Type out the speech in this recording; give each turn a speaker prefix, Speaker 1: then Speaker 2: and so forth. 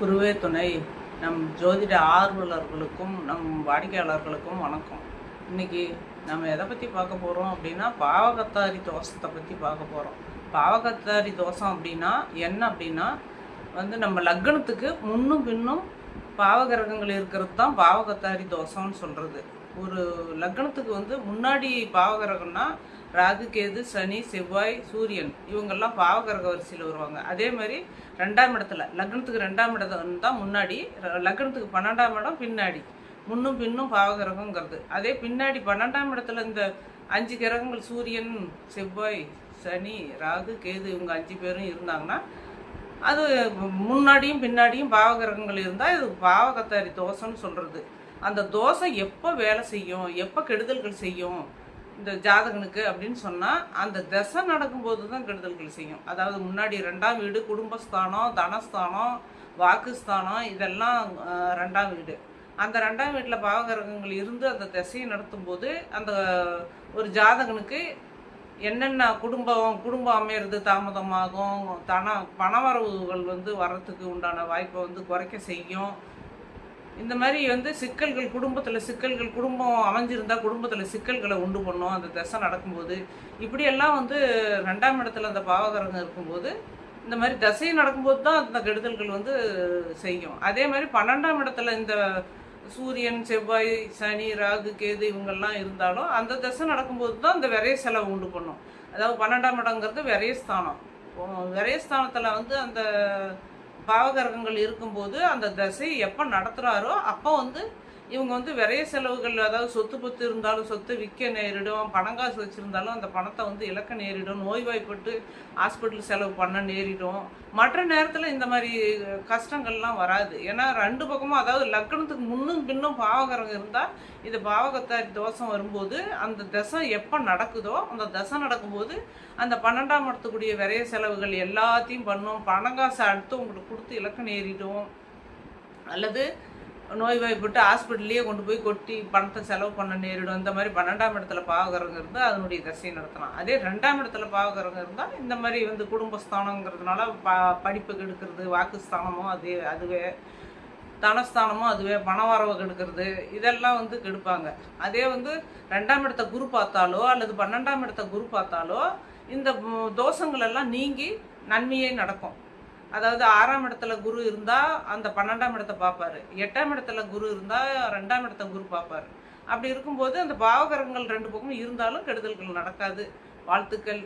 Speaker 1: குருவே துணை. நம் ஜோதிட ஆர்வலர்களுக்கும் நம் வாடிக்கையாளர்களுக்கும் வணக்கம். இன்னைக்கு நம்ம எதை பற்றி பார்க்க போகிறோம் அப்படின்னா பாவகத்தாரி தோஷத்தை பற்றி பார்க்க போகிறோம் பாவகத்தாரி தோஷம் அப்படின்னா என்ன அப்படின்னா வந்து நம்ம லக்னத்துக்கு முன்னும் பின்னும் பாவகிரகங்கள் இருக்கிறது தான் பாவகத்தாரி தோஷம்னு சொல்கிறது ஒரு லக்னத்துக்கு வந்து முன்னாடி பாவகிரகம்னா ராகு கேது சனி செவ்வாய் சூரியன். இவங்கெல்லாம் பாவகிரக வரிசையில் வருவாங்க. அதே மாதிரி ரெண்டாம் இடத்துல லக்னத்துக்கு ரெண்டாம் இடம் தான் முன்னாடி லக்னத்துக்கு பன்னெண்டாம் இடம் பின்னாடி. முன்னும் பின்னும் பாவகிரகங்கிறது. அதே பின்னாடி பன்னெண்டாம் இடத்துல இந்த அஞ்சு கிரகங்கள் சூரியன் செவ்வாய் சனி ராகு கேது இவங்க அஞ்சு பேரும் இருந்தாங்கன்னா அது முன்னாடியும் பின்னாடியும் பாவகிரகங்கள் இருந்தால் இது பாவகத்தாரி தோஷம்னு சொல்கிறது அந்த தோசை எப்போ வேலை செய்யும்? எப்போ கெடுதல்கள் செய்யும்? இந்த ஜாதகனுக்கு அப்படின்னு சொன்னால் அந்த தசை நடக்கும்போது தான் கெடுதல்கள் செய்யும். அதாவது முன்னாடி ரெண்டாம் வீடு குடும்பஸ்தானம் தனஸ்தானம் வாக்குஸ்தானம் இதெல்லாம் ரெண்டாம் வீடு. அந்த ரெண்டாம் வீட்டில் பாவகிரகங்கள் இருந்து அந்த திசையை நடத்தும்போது அந்த ஒரு ஜாதகனுக்கு என்னென்ன குடும்பம் குடும்பம் அமையிறது தாமதமாகும் தன பணவரவுகள் வந்து வர்றதுக்கு உண்டான வாய்ப்பை வந்து குறைக்க செய்யும் இந்த மாதிரி வந்து சிக்கல்கள் குடும்பத்தில் சிக்கல்கள் குடும்பம் அமைஞ்சிருந்தால் குடும்பத்தில் சிக்கல்களை உண்டு பண்ணும். அந்த தசை நடக்கும்போது இப்படியெல்லாம் வந்து ரெண்டாம் இடத்துல அந்த பாவகரகம் இருக்கும்போது இந்த மாதிரி தசை நடக்கும்போது தான் அந்த கெடுதல்கள் வந்து செய்யும். அதே மாதிரி பன்னெண்டாம் இடத்துல இந்த சூரியன் செவ்வாய் சனி ராகு கேது இவங்கெல்லாம் இருந்தாலும் அந்த தசை நடக்கும்போது தான் இந்த விரைய செலவு உண்டு பண்ணும். அதாவது பன்னெண்டாம் இடங்கிறது விரயஸ்தானம். விரயஸ்தானத்தில் வந்து அந்த பாவகரகங்கள் இருக்கும்போது அந்த தசை எப்போ நடத்துகிறாரோ அப்போ வந்து இவங்க வந்து விரைய செலவுகள் அதாவது சொத்து பத்து இருந்தாலும் சொத்து விற்க நேரிடும் பணம் காசு வச்சுருந்தாலும் அந்த பணத்தை வந்து இழக்க நேரிடும் நோய்வாய்ப்பட்டு ஹாஸ்பிட்டல் செலவு பண்ண நேரிடும். மற்ற நேரத்தில் இந்த மாதிரி கஷ்டங்கள்லாம் வராது. ஏன்னா ரெண்டு பக்கமும் அதாவது லக்னத்துக்கு முன்னும் பின்னும் பாவகரம் இருந்தால் இது பாவகத்தாரி தோஷம் வரும்போது அந்த தசை எப்போ நடக்குதோ அந்த தசை நடக்கும்போது அந்த பன்னெண்டாம் இடத்துக்குரிய விரைய செலவுகள் எல்லாத்தையும் பண்ணும். பணம் காசை அடுத்து உங்களுக்கு கொடுத்து இலக்க நேரிடும். அல்லது நோய்வாய்ப்பட்டு ஹாஸ்பிட்டல்லையே கொண்டு போய் கொட்டி பணத்தை செலவு பண்ண நேரிடும். இந்த மாதிரி பன்னெண்டாம் இடத்துல பாவகரங்க இருந்தால் அதனுடைய தசையை நடத்தலாம். அதே ரெண்டாம் இடத்துல பாவகரங்க இருந்தால் இந்த மாதிரி வந்து குடும்பஸ்தானங்கிறதுனால ப படிப்பு கெடுக்கிறது வாக்குஸ்தானமும் அதே அதுவே தனஸ்தானமும் அதுவே பணவரவு கெடுக்கிறது இதெல்லாம் வந்து கெடுப்பாங்க. அதே வந்து ரெண்டாம் இடத்த குரு பார்த்தாலோ அல்லது பன்னெண்டாம் இடத்த குரு பார்த்தாலோ இந்த தோஷங்கள் எல்லாம் நீங்கி நன்மையே நடக்கும். அதாவது ஆறாம் இடத்துல குரு இருந்தால் அந்த பன்னெண்டாம் இடத்த பார்ப்பாரு. எட்டாம் இடத்துல குரு இருந்தால் ரெண்டாம் இடத்த குரு பார்ப்பாரு. அப்படி இருக்கும்போது அந்த பாவகரங்கள் ரெண்டு பக்கமும் இருந்தாலும் கெடுதல்கள் நடக்காது. வாழ்த்துக்கள்.